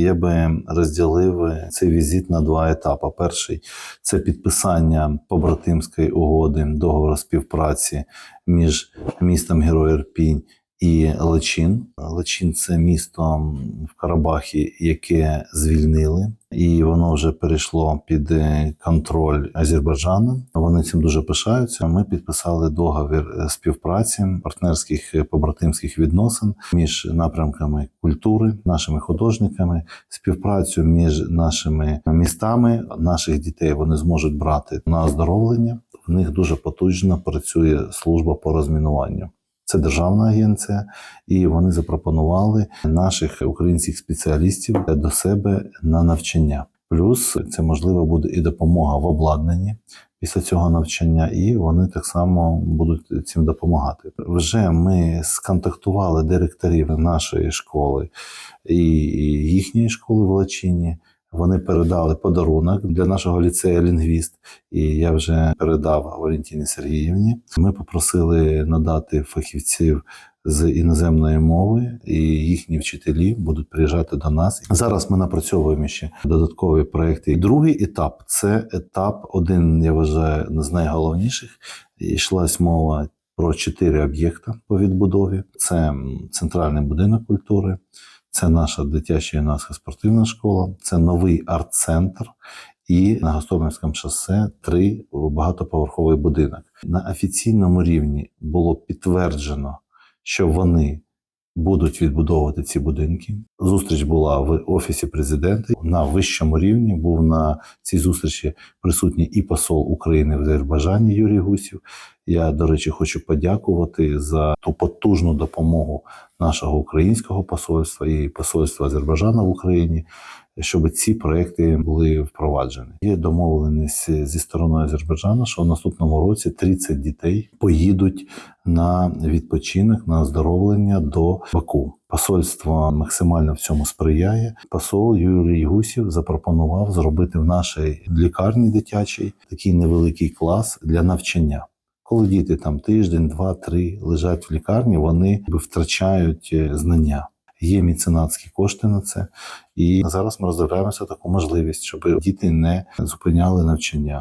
я би розділив цей візит на два етапи. Перший це підписання побратимської угоди договору співпраці між містом Герой Ірпінь і Лечин. Лечин це місто в Карабахі, яке звільнили, і воно вже перейшло під е, контроль Азербайджану. Вони цим дуже пишаються. Ми підписали договір е, співпраці партнерських е, побратимських відносин між напрямками культури, нашими художниками, співпрацю між нашими містами. Наших дітей вони зможуть брати на оздоровлення. В них дуже потужно працює служба по розмінуванню. Це державна агенція, і вони запропонували наших українських спеціалістів до себе на навчання. Плюс це можливо буде і допомога в обладнанні після цього навчання, і вони так само будуть цим допомагати. Вже ми сконтактували директорів нашої школи і їхньої школи в Лачині. Вони передали подарунок для нашого ліцею лінгвіст, і я вже передав Валентині Сергіївні. Ми попросили надати фахівців з іноземної мови, і їхні вчителі будуть приїжджати до нас. Зараз ми напрацьовуємо ще додаткові проекти. Другий етап це етап, один я вважаю з найголовніших. Йшлась мова про чотири об'єкти по відбудові: це центральний будинок культури. Це наша дитяча юнацька спортивна школа, це новий арт-центр і на Гостомельському шосе три багатоповерховий будинок. На офіційному рівні було підтверджено, що вони будуть відбудовувати ці будинки. Зустріч була в офісі президента. На вищому рівні був на цій зустрічі присутній і посол України в Азербайджані Юрій Гусів. Я, до речі, хочу подякувати за ту потужну допомогу нашого українського посольства і посольства Азербайджану в Україні, щоб ці проекти були впроваджені. Є домовленість зі стороною Азербайджану, що в наступному році 30 дітей поїдуть на відпочинок на оздоровлення до Баку. Посольство максимально в цьому сприяє. Посол Юрій Гусів запропонував зробити в нашій лікарні дитячій такий невеликий клас для навчання. Коли діти там тиждень, два, три лежать в лікарні, вони втрачають е, знання. Є міценатські кошти на це, і зараз ми розробляємося таку можливість, щоб діти не зупиняли навчання.